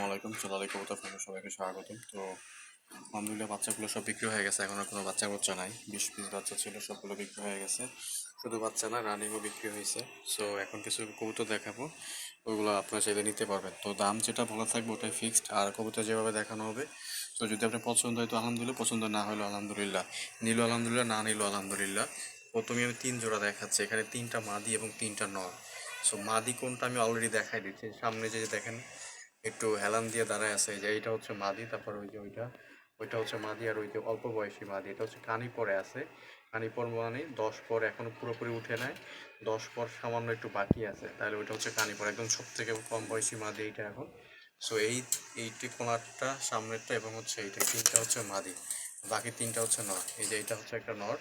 আসসালামু আলাইকুম সোনালি কবুতর ফার্মে সবাইকে স্বাগতম। তো আলহামদুলিল্লাহ বাচ্চাগুলো সব বিক্রি হয়ে গেছে, এখন আর কোনো বাচ্চা বাচ্চা নাই। বিশ পিস বাচ্চা ছিল, সবগুলো বিক্রি হয়ে গেছে। শুধু বাচ্চা না, রানিংও বিক্রি হয়েছে। সো এখন কিছু কবুতর দেখাবো, ওগুলো আপনারা চাইলে নিতে পারবেন। তো দাম যেটা বলা থাকবে ওটাই ফিক্সড আর কবুতর যেভাবে দেখানো হবে, তো যদি আপনার পছন্দ হয় তো আলহামদুলিল্লাহ, পছন্দ না হলো আলহামদুলিল্লাহ নিল আলহামদুলিল্লাহ, না নিল আলহামদুলিল্লাহ, প্রথমে আমি তিন জোড়া দেখাচ্ছি, এখানে তিনটা মাদি এবং তিনটা নর। সো মাদি কোনটা আমি অলরেডি দেখাই দিচ্ছি, সামনে যে দেখেন একটু হেলান দিয়ে দাঁড়ায় আছে যে এইটা হচ্ছে মাদি, তারপর ওই যে ওইটা ওইটা হচ্ছে মাদি আর ওই যে অল্প বয়সী মাদি, এটা হচ্ছে কানি পরে আছে। কানি পর মানে দশ পর এখনও পুরোপুরি উঠে নাই, দশ পর সামান্য একটু বাকি আছে, তাহলে ওইটা হচ্ছে কানি পর, একদম সব থেকে কম বয়সী মাদি এইটা এখন। সো এই, এইটি কোনারটা, সামনেরটা এবং হচ্ছে এইটা তিনটা হচ্ছে মাদি, বাকি তিনটা হচ্ছে নর এই যে এইটা হচ্ছে একটা নর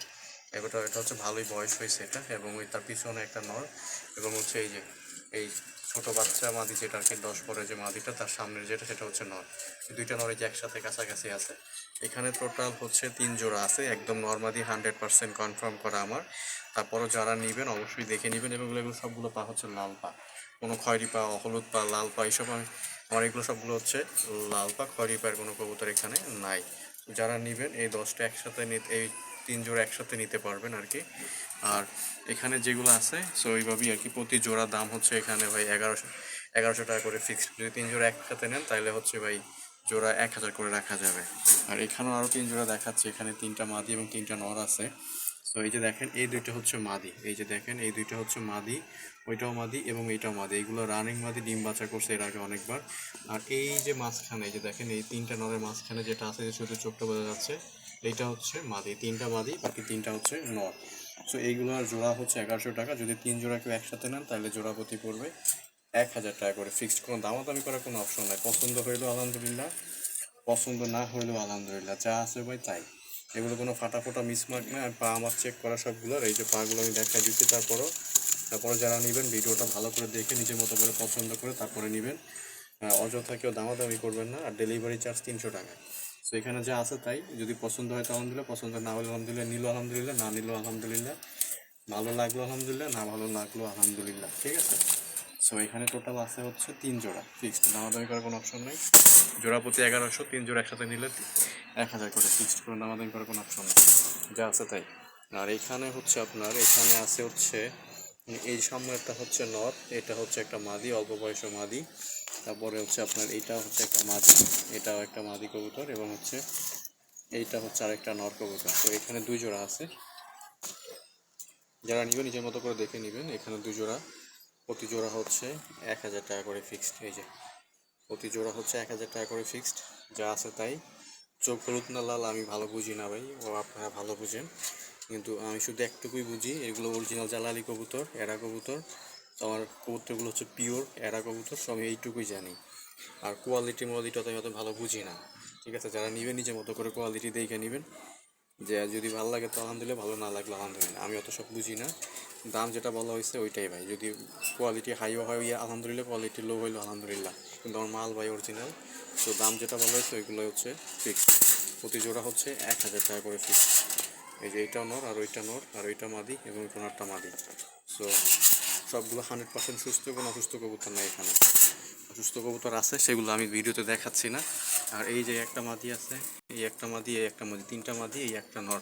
এবারটা এটা হচ্ছে ভালোই বয়স হয়েছে এটা, এবং ওই তার পিছনে একটা নর এবং হচ্ছে এই যে এই ছোট বাচ্চা মাদি যেটা আর কি, দশ পরে যে মাদিটা, তার সামনের যেটা, সেটা হচ্ছে নর। দুইটা নর যে একসাথে কাছাকাছি আছে? এখানে টোটাল হচ্ছে তিন জোড়া আছে, একদম নর্মাদি হান্ড্রেড পার্সেন্ট কনফার্ম করা আমার। তারপরও যারা নেবেন, অবশ্যই দেখে নেবেন, এবং এগুলো সবগুলো পা হচ্ছে লাল পা। কোনো খয়েরি পা, হলুদ পা, লাল পা, এইসব আমি, আমার এগুলো সবগুলো হচ্ছে লাল পা, খয়েরি পায়ের কোনো কবুতর এখানে নাই। যারা নেবেন, এই দশটা একসাথে নিতে, এই তিন জোড়া একসাথে নিতে পারবেন আর কি। আর এখানে যেগুলো আছে সো ওইভাবেই আর কি প্রতি জোড়া দাম হচ্ছে এখানে ভাই এগারোশো এগারোশো টাকা করে ফিক্সড যদি তিন জোড়া একসাথে নেন, তাহলে হচ্ছে ভাই জোড়া এক হাজার করে রাখা যাবে। আর এখানেও আরও তিন জোড়া দেখাচ্ছে, এখানে তিনটা মাদি এবং তিনটা নর আছে। সো এই যে দেখেন, এই দুইটা হচ্ছে মাদি। এই যে দেখেন, এই দুইটা হচ্ছে মাদি, ওইটাও মাদি এবং এইটাও মাদি। এইগুলো রানিং মাদি, ডিম বাচ্চা করছে এর আগে অনেকবার। আর এই যে মাঝখানে, এই যে দেখেন, এই তিনটা নরের মাঝখানে যেটা আছে, যে শুধু চোখটা বোঝা যাচ্ছে, এইটা হচ্ছে মাদি। তিনটা মাদি, বাকি তিনটা হচ্ছে নর। সো এইগুলোর জোড়া হচ্ছে এগারোশো টাকা। যদি তিন জোড়া কেউ একসাথে নেন, তাহলে জোড়া প্রতি পড়বে এক হাজার টাকা করে। ফিক্সড কোনো দামাদামি করার কোনো অপশন নাই। পছন্দ হইল আলহামদুলিল্লাহ, পছন্দ না হইলেও আলহামদুলিল্লাহ। যা আছে ভাই তাই। এগুলো কোনো ফাটা ফোটা মিসমার্ক না। পা আমার চেক করা সবগুলোর। এই যে পাগুলো আমি দেখা দিচ্ছি, তারপরও তারপরে যারা নেবেন, ভিডিওটা ভালো করে দেখে নিজের মতো করে পছন্দ করে তারপরে নেবেন। অযথা কেউ দামাদামি করবেন না। আর ডেলিভারি চার্জ তিনশো টাকা। সো এখানে যা আছে তাই। যদি পছন্দ হয় তো আলহামদুলিল্লাহ, পছন্দ না হলে আলহামদুলিল্লাহ নিল আলহামদুলিল্লাহ, না নিল আলহামদুলিল্লাহ, ভালো লাগল আলহামদুলিল্লাহ, না ভালো লাগল আলহামদুলিল্লাহ, ঠিক আছে? সো এখানে টোটাল আছে হচ্ছে তিন জোড়া ফিক্সড দামাদামি করার কোনো অপশন নেই। জোড়া প্রতি এগারোশো, তিন জোড়া একসাথে নিলে এক হাজার করে ফিক্সড করে দামাদামি করার কোনো অপশন নেই। যা আছে তাই। আর এখানে হচ্ছে আপনার, এখানে আছে হচ্ছে এই সামনে একটা হচ্ছে নর, এটা হচ্ছে একটা মাদি অল্প বয়স মাদি। তারপরে হচ্ছে আপনার এইটা হচ্ছে একটা মাদি, এটাও একটা মাদি কবুতর এবং হচ্ছে এইটা হচ্ছে আরেকটা নর কবুতর। তো এখানে দুই জোড়া আছে। যারা নিবেন নিজের মতো করে দেখে নেবেন, এখানে দুই জোড়া। প্রতি জোড়া হচ্ছে এক হাজার টাকা করে ফিক্সড এই যে। প্রতি জোড়া হচ্ছে এক হাজার টাকা করে ফিক্সড যা আছে তাই। চোখ হলুদ না লাল, আমি ভালো বুঝি না ভাই, ও আপনারা ভালো বুঝেন। কিন্তু আমি শুধু একটুকুই বুঝি, এগুলো অরিজিনাল জালালি কবুতর, এরা কবুতর। আমার কবুতরগুলো হচ্ছে পিওর এরা কবুতর, সব আমি এইটুকুই জানি। আর কোয়ালিটি মোয়ালিটি তো আমি অত ভালো বুঝি না। ঠিক আছে, যারা নেবেন নিজের মতো করে কোয়ালিটি দেখে নেবেন। যে যদি ভালো লাগে তো আলহামদুলিল্লাহ, ভালো না লাগলে আলহামদুলিল্লাহ। আমি অত সব বুঝি না। দাম যেটা বলা হয়েছে ওইটাই ভাই। যদি কোয়ালিটি হাইও হয় ইয়ে আলহামদুলিল্লাহ কোয়ালিটি লো হইল আলহামদুলিল্লাহ। কিন্তু আমার মাল ভাই অরিজিনাল তো দাম যেটা বলা হয়েছে, ওইগুলো হচ্ছে ফিক্সড প্রতি জোড়া হচ্ছে এক হাজার টাকা করে ফিক্সড এই যে এইটা নর, আর ওইটা নর, আর ওইটা মাদি এবং কোনারটা মাদি। সো সবগুলো হান্ড্রেড পার্সেন্ট সুস্থ কোনো অসুস্থ কবুতর নাই এখানে। অসুস্থ কবুতর আছে, সেগুলো আমি ভিডিওতে দেখাচ্ছি না। আর এই যে একটা মাদি আছে, এই একটা মাদি, এই একটা মাদি, তিনটা মাদি, এই একটা নর।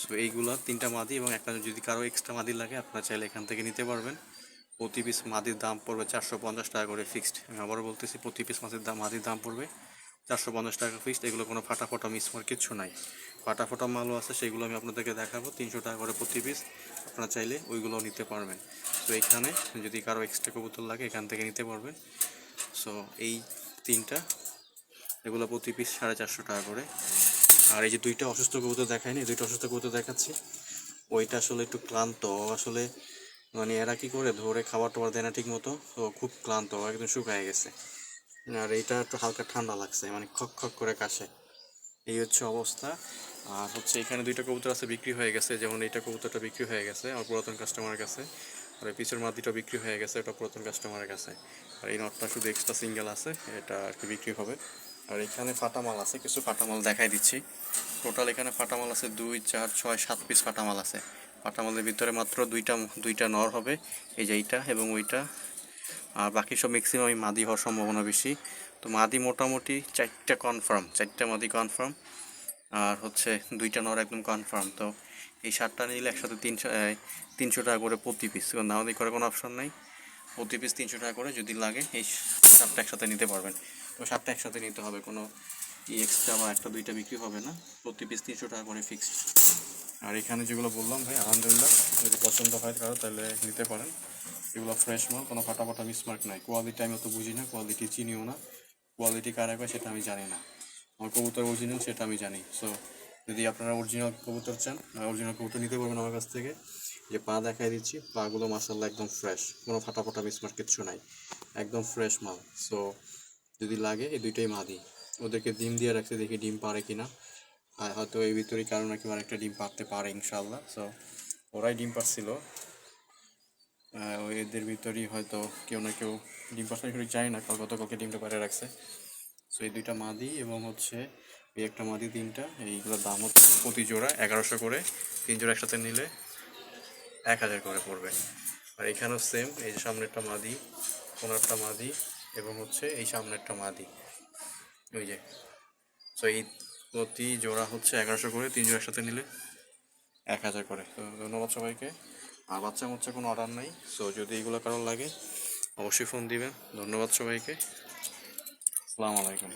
সো এইগুলো তিনটা মাদি এবং একটা যদি কারও এক্সট্রা মাদি লাগে, আপনারা চাইলে এখান থেকে নিতে পারবেন। প্রতি পিস মাদির দাম পড়বে চারশো পঞ্চাশ টাকা করে ফিক্সড আমি আবারও বলতেছি, প্রতি পিস মাছের দাম মাদির দাম পড়বে চারশো পঞ্চাশ টাকা ফিক্সড এগুলো কোনো ফাটা ফোটা মিসমার কিচ্ছু নাই। ফাটা ফোটা মালও আছে, সেগুলো আমি আপনাদেরকে দেখাবো। তিনশো টাকা করে প্রতি পিস আপনারা চাইলে ওইগুলো নিতে পারবেন। তো এখানে যদি কারও এক্সট্রা কবুতর লাগে, এখান থেকে নিতে পারবেন সো এই তিনটা, এগুলো প্রতি পিস সাড়ে চারশো টাকা করে। আর এই যে দুইটা অসুস্থ কবুতর দেখায়নি দুইটা অসুস্থ কবুতর দেখাচ্ছি। ওইটা আসলে একটু ক্লান্ত, আসলে মানে এরা কি করে ধরে খাবার টাবার দেয় না ঠিক মতো তো খুব ক্লান্ত, একদম শুকায় গেছে। আর এইটা একটু হালকা ঠান্ডা লাগছে মানে খক খক করে কাশে। এই হচ্ছে অবস্থা। আর হচ্ছে এখানে দুইটা কবুতর আছে, বিক্রি হয়ে গেছে। যেমন এইটা কবুতরটা বিক্রি হয়ে গেছে, আমার পুরাতন কাস্টমারের কাছে। আর এই পিছের মাদিটা বিক্রি হয়ে গেছে, এটা পুরাতন কাস্টমারের কাছে। আর এই নটটা শুধু এক্সট্রা সিঙ্গেল আছে, এটা আর কি বিক্রি হবে। আর এখানে ফাটামাল আছে, কিছু ফাটামাল দেখাই দিচ্ছি। টোটাল এখানে ফাটামাল আছে দুই, চার, ছয়, সাত পিস ফাটামাল আছে। ফাটামালের ভিতরে মাত্র দুইটা দুইটা নর হবে। এই যে এইটা এবং ওইটা। আর বাকি সব ম্যাক্সিমামই মাদি হওয়ার সম্ভাবনা বেশি। তো মাদি মোটামুটি চারটা কনফার্ম চারটা মাদি কনফার্ম আর হচ্ছে দুইটা নর একদম কনফার্ম তো এই সারটা নিলে একসাথে তিনশো তিনশো টাকা করে প্রতি পিস নামাদি করার কোনো অপশন নেই। প্রতি পিস তিনশো টাকা করে যদি লাগে, এই সারটা একসাথে নিতে পারবেন। তো সারটা একসাথে নিতে হবে, কোনো এক্সট্রা বা একটা দুইটা বিক্রি হবে না। প্রতি পিস তিনশো টাকা করে ফিক্সড আর এখানে যেগুলো বললাম ভাই, আলহামদুলিল্লাহ, যদি পছন্দ হয় কারও, তাহলে নিতে পারেন। এগুলো ফ্রেশ মাল, কোনো ফাটা ফাটা মিসমার্ক নাই। কোয়ালিটি আমি অত বুঝি না কোয়ালিটি চিনিও না। কোয়ালিটি কার একবার সেটা আমি জানি না। আমার কবুতর অরিজিনাল সেটা আমি জানি। সো যদি আপনারা অরিজিনাল কবুতর চান অরিজিনাল কবুতর নিতে পারবেন আমার কাছ থেকে। যে পা দেখাই দিচ্ছি, পাগুলো মাসাল্লাহ একদম ফ্রেশ কোনো ফাটা ফাটা মিসমার্ক কিচ্ছু নাই। একদম ফ্রেশ মাল। সো যদি লাগে, এই দুইটাই মাদি ওদেরকে ডিম দিয়ে রাখতে দেখি ডিম পারে কিনা। আর হয়তো এই ভিতরে কারণ নাকি একটা ডিম পারতে পারে ইনশাল্লাহ সো ওরাই ডিম পারছিল এদের ভিতরেই হয়তো কেউ না কেউ ডিম পারছে কেউ চাই না, কাল গতকালকে ডিমটা পারে রাখছে। সো এই দুইটা মাদি এবং হচ্ছে এই একটা মাদি তিনটা, এইগুলোর দাম হচ্ছে প্রতি জোড়া এগারোশো করে। তিন জোড়া একসাথে নিলে এক হাজার করে পড়বে। আর এখানেও সেম এই যে সামনেরটা মাদি, কোনারটা মাদি এবং হচ্ছে এই সামনেরটা মাদি। ওই যে। সো এই প্রতি জোড়া হচ্ছে এগারোশো করে, তিন একসাথে নিলে এক হাজার করে। তো ধন্যবাদ সবাইকে। আর বাচ্চা মোচ্চা কোনো অর্ডার নাই সো যদি এগুলো কারোর লাগে অবশ্যই ফোন দিবেন। ধন্যবাদ সবাইকে। আসসালামু আলাইকুম।